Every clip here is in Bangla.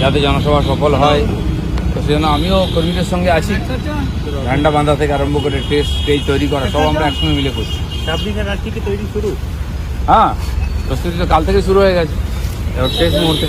যাতে জনসভা সফল হয়। তো সেজন্য আমিও কর্মীদের সঙ্গে আছি। ঝান্ডা বাঁধা থেকে আরম্ভ করে টেস্ট স্টেজ তৈরি করা সব আমরা একসঙ্গে মিলে করছি। তৈরি শুরু। হ্যাঁ প্রস্তুতি তো কাল থেকে শুরু হয়ে গেছে। এবার শেষ মুহূর্তে।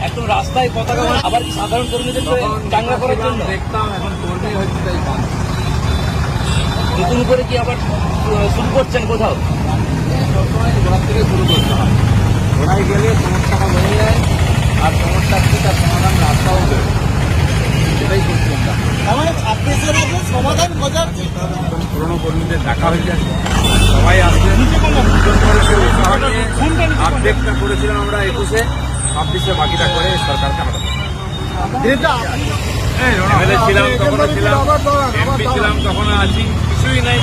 একদম রাস্তায় পতাকা মানে আবার কি সাধারণ কর্মীদের চাঙ্গা করার জন্য? দেখতাম এখন কর্মী হচ্ছে তাই নতুন করে কি আবার শুরু করছেন কোথাও? সবসময় থেকে শুরু করতে হয়। ঘোড়ায় গেলে সমস্যাটা বেড়ে যায় আর সমস্যার থেকে তার সমাধান রাস্তাও বেরোয় সেটাই করছি আমরা। আমাদের ছাব্বিশের আগে সমাধান খোঁজার পুরনো কর্মীদের ডাকা হয়েছে সবাই আসবে আর্ধেকটা করেছিলাম আমরা একুশে। ছাব্বিশে বাকিটা করে সরকারকে আমরা এমএলএ ছিলাম তখনও ছিলাম। এমপি ছিলাম তখনও আছি কিছুই নাই।